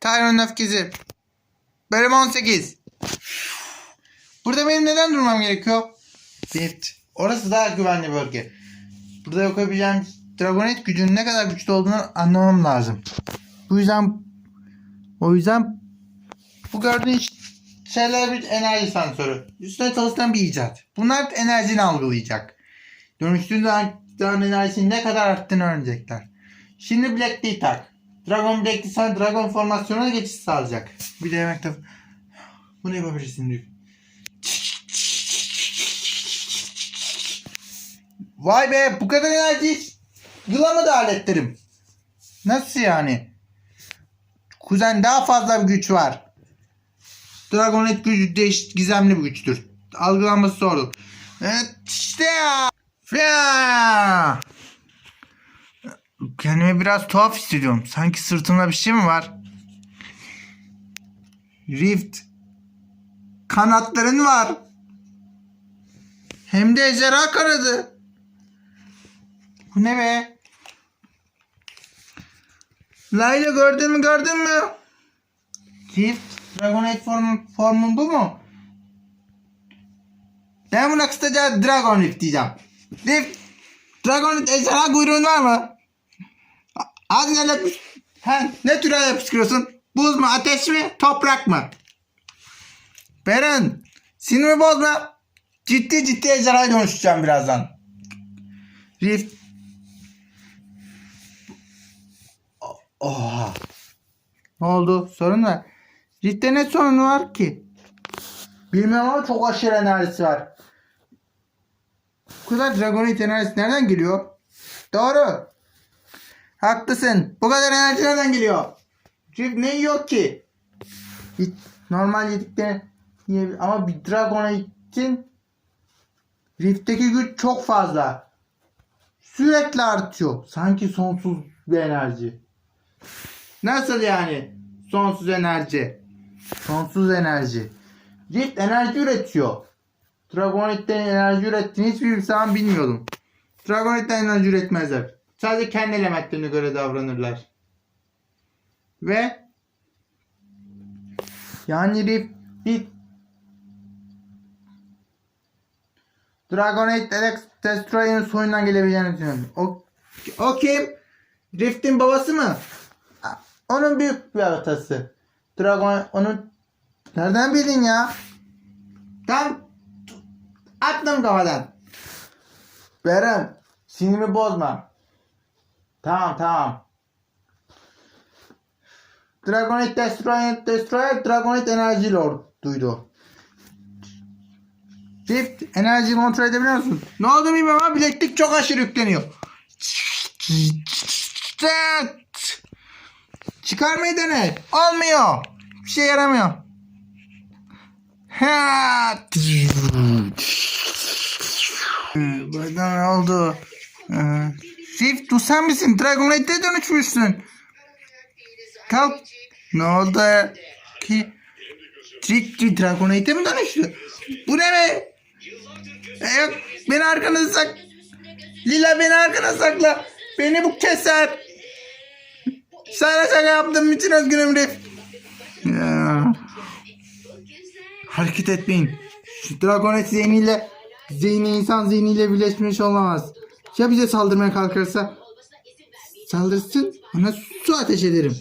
Tyron'un öfkesi. Bölüm 18. Burada benim neden durmam gerekiyor? Rift. Orası daha güvenli bölge. Burada yapabileceğim Dragonet gücünün ne kadar güçlü olduğunu anlamam lazım. Bu yüzden o yüzden bu gördüğün şeyler bir enerji sensörü. Üstüne çalışan bir icat. Bunlar enerjini algılayacak. Dönüştüğün zaman enerjinin ne kadar arttığını öğrenecekler. Şimdi Black tak. Dragon Black Tea sana Dragon formasyonuna geçiş sağlayacak. Bir de yemekte... Bunu yapabilirsin diyor. Vay be bu kadar enerji yılamadı aletlerim. Nasıl yani? Kuzen daha fazla bir güç var. Dragonet gücü değiş gizemli bir güçtür. Algılanması zordur. Evet işte ya. Fya! Kendimi biraz tuhaf hissediyorum. Sanki sırtımda bir şey mi var? Rift. Kanatların var. Hem de ejderha kanadı. Bu ne be? Layla gördün mü gördün mü? Rift. Dragonite form, formun bu mu? Ben buna kısaca Dragon Rift diyeceğim. Rift. Dragonite ejderha kuyruğun var mı? Az ne He, ne türe yapıştırıyorsun? Buz mu, ateş mi, toprak mı? Beren, sinirimi bozma. Ciddi ciddi ejderhaya dönüşeceğim birazdan. Rift. Oha. Ne oldu? Sorun ne? Rift'te ne sorunu var ki? Bilmiyorum ama çok aşırı enerjisi var. Bu kadar Dragonite enerjisi nereden geliyor? Doğru. Haklısın. Bu kadar enerji nereden geliyor? Rift ne yiyor ki? Normal yediklerini yiyebilir. Ama bir Dragonite'in Rift'teki güç çok fazla. Sürekli artıyor. Sanki sonsuz bir enerji. Nasıl yani? Sonsuz enerji. Sonsuz enerji. Rift enerji üretiyor. Dragonite'den enerji ürettiğini hiçbir zaman bilmiyordum. Dragonite'den enerji üretmezler. Sadece kendi elementlerine göre davranırlar. Ve yani Rift, Rift Dragonite Alex Destroyer'ın soyundan gelebileceğini düşünüyorum. O, o kim? Rift'in babası mı? Onun büyük bir atası. Dragon onun nereden bildin ya? Tam attım kafadan. Beren sinirimi bozma. Tamam tamam. Dragonite Destroyer, Destroyer Dragonite Enerji Lord duydu. Rift enerji kontrol edebiliyor musun? Ne oldu bilmiyorum ama bileklik çok aşırı yükleniyor. Çıkarmayı dene. Olmuyor. Bir şey yaramıyor. Ha. Burada ne oldu? Ee, Bu sen misin? Dragonite'e dönüşmüşsün. Kalk. Ne oldu? Ki Trick Dragonite'e mi dönüştü? Bu ne be? E, yok, beni arkana sak. Lila beni arkana sakla. Beni bu keser. Sana şaka yaptığım için özgürüm Rift. Ya. Hareket etmeyin. Şu Dragonet zihniyle zihni insan zihniyle birleşmiş olamaz. Ya bize saldırmaya kalkarsa? Saldırsın ona su ateş ederim.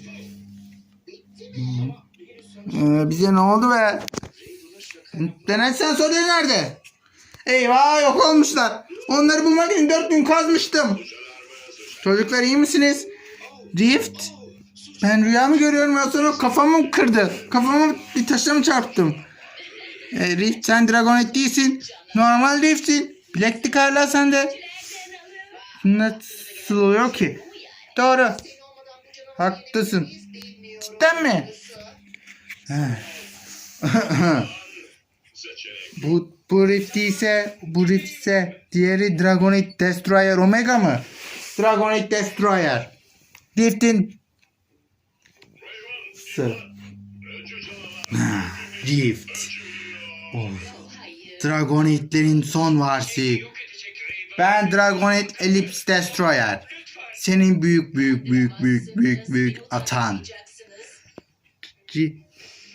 Ee, bize ne oldu be? Denet sensörleri nerede? Eyvah yok olmuşlar. Onları bulmak için dört gün kazmıştım. Çocuklar iyi misiniz? Rift. Ben rüya mı görüyorum yoksa o kafamı mı kırdı? Kafamı bir taşla mı çarptım? E, Rift sen Dragonet değilsin. Normal Rift'sin. Bileklik hala sende. Nasıl oluyor ki? Doğru. Haklısın. Cidden mi? bu bu Rift ise bu Rift ise diğeri Dragonite Destroyer Omega mı? Dragonite Destroyer. Rift'in Sır. Rift. Of. Dragonite'lerin son varisi. Ben Dragonite Ellipse Destroyer. Senin büyük büyük büyük büyük büyük büyük atan. Ri-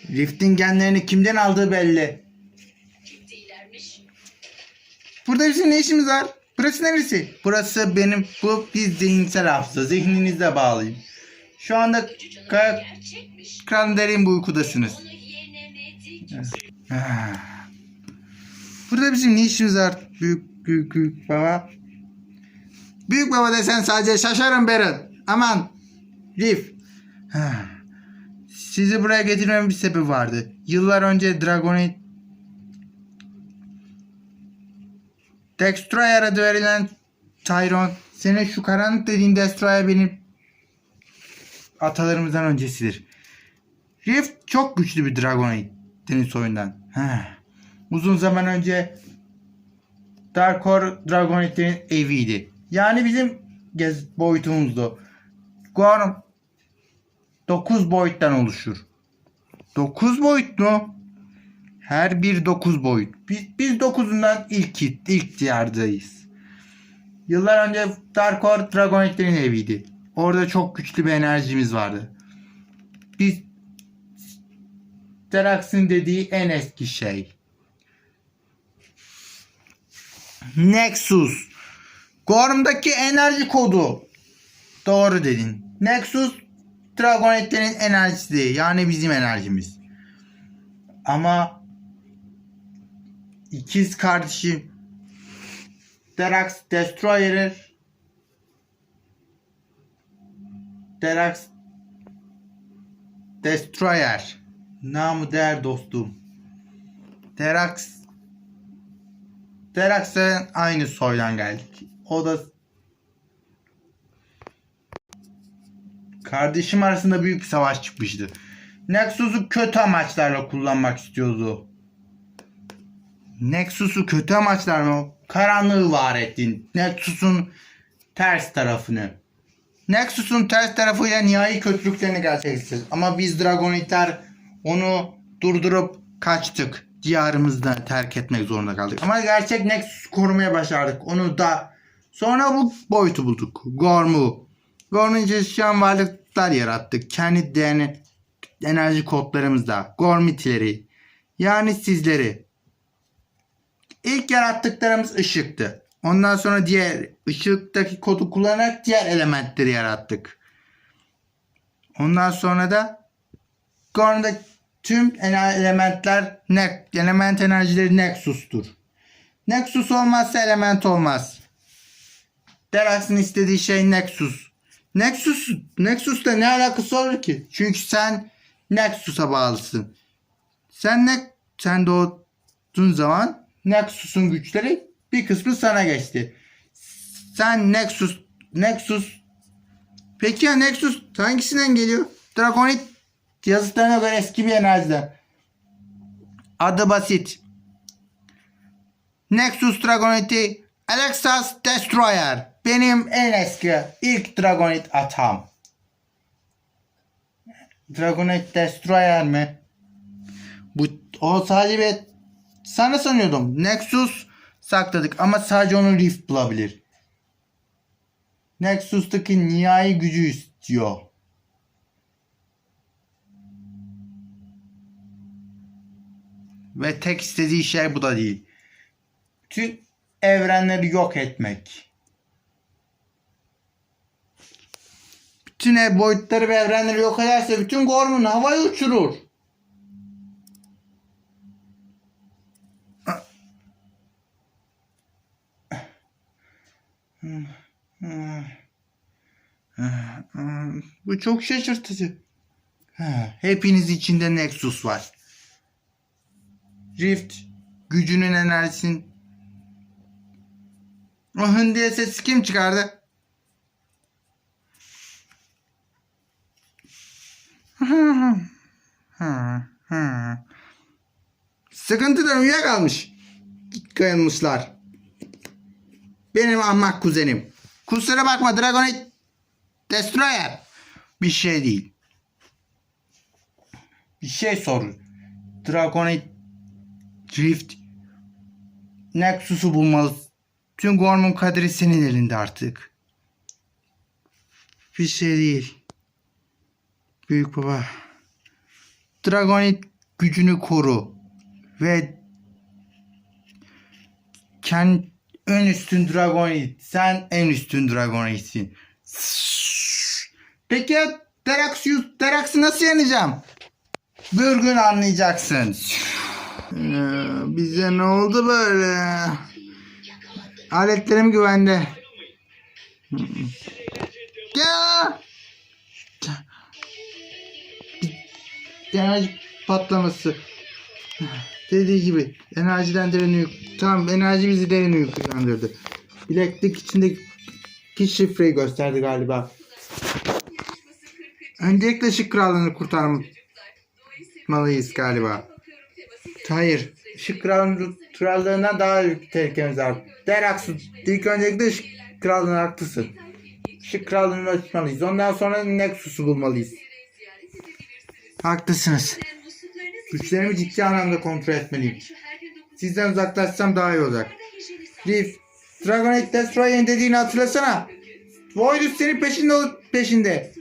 Rift'in genlerini kimden aldığı belli. Burada bizim ne işimiz var? Burası neresi? Burası benim bu bir zihinsel hafıza. Zihninizle bağlıyım. Şu anda ka- kran derin bu uykudasınız. Burada bizim ne işimiz var? Büyük büyük büyük baba. Büyük baba desen sadece şaşarım Berat. Aman. Rif. Sizi buraya getirmemin bir sebebi vardı. Yıllar önce Dragonite Destroyer adı verilen Tyron senin şu karanlık dediğin Destroyer benim atalarımızdan öncesidir. Rift çok güçlü bir Dragonite deniz soyundan. Heh. Uzun zaman önce Dark Core Dragonite'in eviydi. Yani bizim gez boyutumuzdu. Gorm 9 boyuttan oluşur. 9 boyut mu? Her bir 9 boyut. Biz, biz 9'undan ilk ilk yerdayız. Yıllar önce Dark Core Dragonite'in eviydi. Orada çok güçlü bir enerjimiz vardı. Biz Derax'in dediği en eski şey. Nexus. Gorm'daki enerji kodu. Doğru dedin. Nexus Dragonetlerin enerjisi. Yani bizim enerjimiz. Ama ikiz kardeşim Derax Destroyer'ı Derax Destroyer namı değer dostum. Derax Derax'la aynı soydan geldik. O da kardeşim arasında büyük bir savaş çıkmıştı. Nexus'u kötü amaçlarla kullanmak istiyordu. Nexus'u kötü amaçlarla karanlığı var ettin. Nexus'un ters tarafını. Nexus'un ters tarafıyla nihai kötülüklerini gerçekleştireceğiz. Ama biz Dragonitler onu durdurup kaçtık. Diyarımızda terk etmek zorunda kaldık. Ama gerçek Nexus'u korumaya başardık. Onu da sonra bu boyutu bulduk. Gorm'u. Gorm'un içinde şu an varlıklar yarattık. Kendi DNA enerji kodlarımızda. Gormitleri. Yani sizleri. İlk yarattıklarımız ışıktı. Ondan sonra diğer ışıktaki kodu kullanarak diğer elementleri yarattık. Ondan sonra da Gorm'da tüm elementler ne element enerjileri Nexus'tur. Nexus olmazsa element olmaz. Derax'ın istediği şey Nexus. Nexus Nexus'ta ne alakası olur ki? Çünkü sen Nexus'a bağlısın. Sen ne sen doğduğun zaman Nexus'un güçleri bir kısmı sana geçti. Sen Nexus Nexus Peki ya Nexus hangisinden geliyor? Dragonite yazıtlarına göre eski bir enerjiden. Adı basit. Nexus Dragonite Alexas Destroyer. Benim en eski ilk Dragonite atam. Dragonite Destroyer mi? Bu o sadece bir sana sanıyordum. Nexus sakladık ama sadece onu Rift bulabilir. Nexus'taki nihai gücü istiyor. Ve tek istediği şey bu da değil. Tüm evrenleri yok etmek. Bütün boyutları ve evrenleri yok ederse bütün Gorm'un havaya uçurur. Bu çok şaşırtıcı. Hepiniz içinde Nexus var. Rift gücünün enerjisinin o hındiye sesi kim çıkardı? Sıkıntıdan uyuyakalmış. Kayılmışlar. Benim ahmak kuzenim. Kusura bakma Dragonite Destroyer. Bir şey değil. Bir şey sor. Dragonite Drift Nexus'u bulmalı. Tüm Gorm'un kaderi senin elinde artık. Bir şey değil. Büyük baba. Dragonite gücünü koru. Ve Ken en üstün Dragonite. Sen en üstün Dragonite'sin. Peki Deraxius, Derax'ı nasıl yeneceğim? Bir gün anlayacaksın. Bize ne oldu böyle? Aletlerim güvende. Ya! Enerji patlaması. Dediği gibi enerjiden derin uyku. Tamam enerji bizi derin uykulandırdı. Bileklik içindeki şifreyi gösterdi galiba. Öncelikle ışık krallığını kurtarmalıyız galiba. Hayır. Işık krallığının- krallığından daha büyük tehlikemiz var. Deraxus. İlk öncelikle ışık krallığına haklısın. Işık krallığını açmalıyız. Ondan sonra Nexus'u bulmalıyız. Haklısınız. Güçlerimi ciddi anlamda kontrol etmeliyim. Sizden uzaklaşsam daha iyi olacak. Reef, Dragonite Destroyer'in dediğini hatırlasana. Voidus senin peşinde peşinde.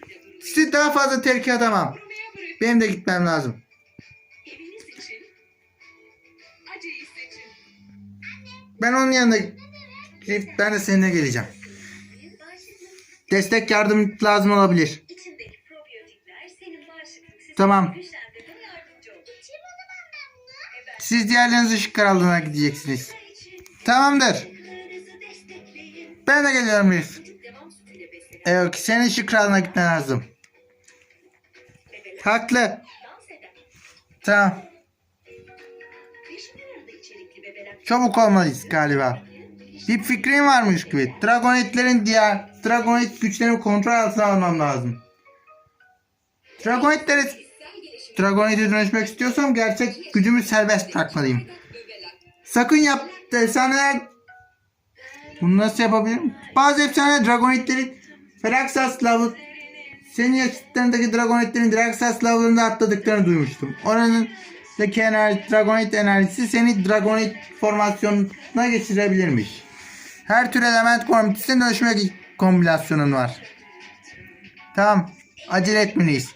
Sizi daha fazla tehlikeye atamam. Benim de gitmem lazım. Ben onun yanına Reef, ben de seninle geleceğim. Destek yardım lazım olabilir. İçindeki probiyotikler senin bağışıklık sistemini Tamam. güçlendirmeye yardımcı olur. Siz diğerleriniz ışık krallığına gideceksiniz. Tamamdır. Ben de geliyorum beslenen Evet, senin ışık krallığına gitmen lazım. Haklı. Tamam. Çabuk olmalıyız galiba. Bir fikrin varmış gibi. Dragonitlerin diğer Dragonit güçlerini kontrol altına almam lazım. Dragonitleri Dragonite dönüşmek istiyorsam gerçek gücümü serbest bırakmalıyım. Sakın yap efsaneler bunu nasıl yapabilirim? Bazı efsane Dragonitlerin Feraxas lavı senin yaşıtlarındaki Dragonitlerin Draxas lavlarında atladıklarını duymuştum. Oranın daki enerji, Dragonite enerjisi seni Dragonite formasyonuna geçirebilirmiş. Her tür element kombinasyon dönüşme kombinasyonun var. Tamam. Acele etmeliyiz.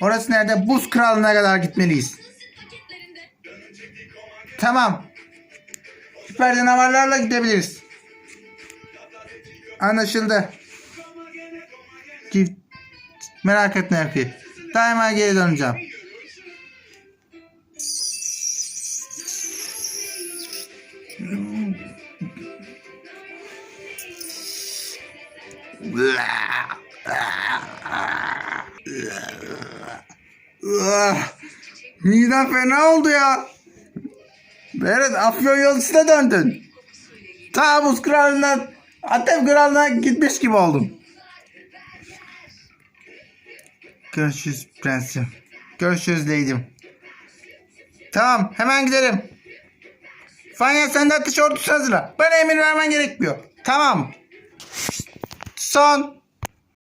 Orası nerede? Buz krallığına kadar gitmeliyiz. Tamam. Süper canavarlarla gidebiliriz. Anlaşıldı. Merak etme Erki. Daima geri döneceğim. Midem fena oldu ya. Berat Afyon yolcusuna döndün. Ta buz kralından Antep kralına gitmiş gibi oldum. Görüşürüz prensim. Görüşürüz leydim. Tamam hemen gidelim. Fanya sen de atış ordusu hazırla. Bana emir vermen gerekmiyor. Tamam. Son.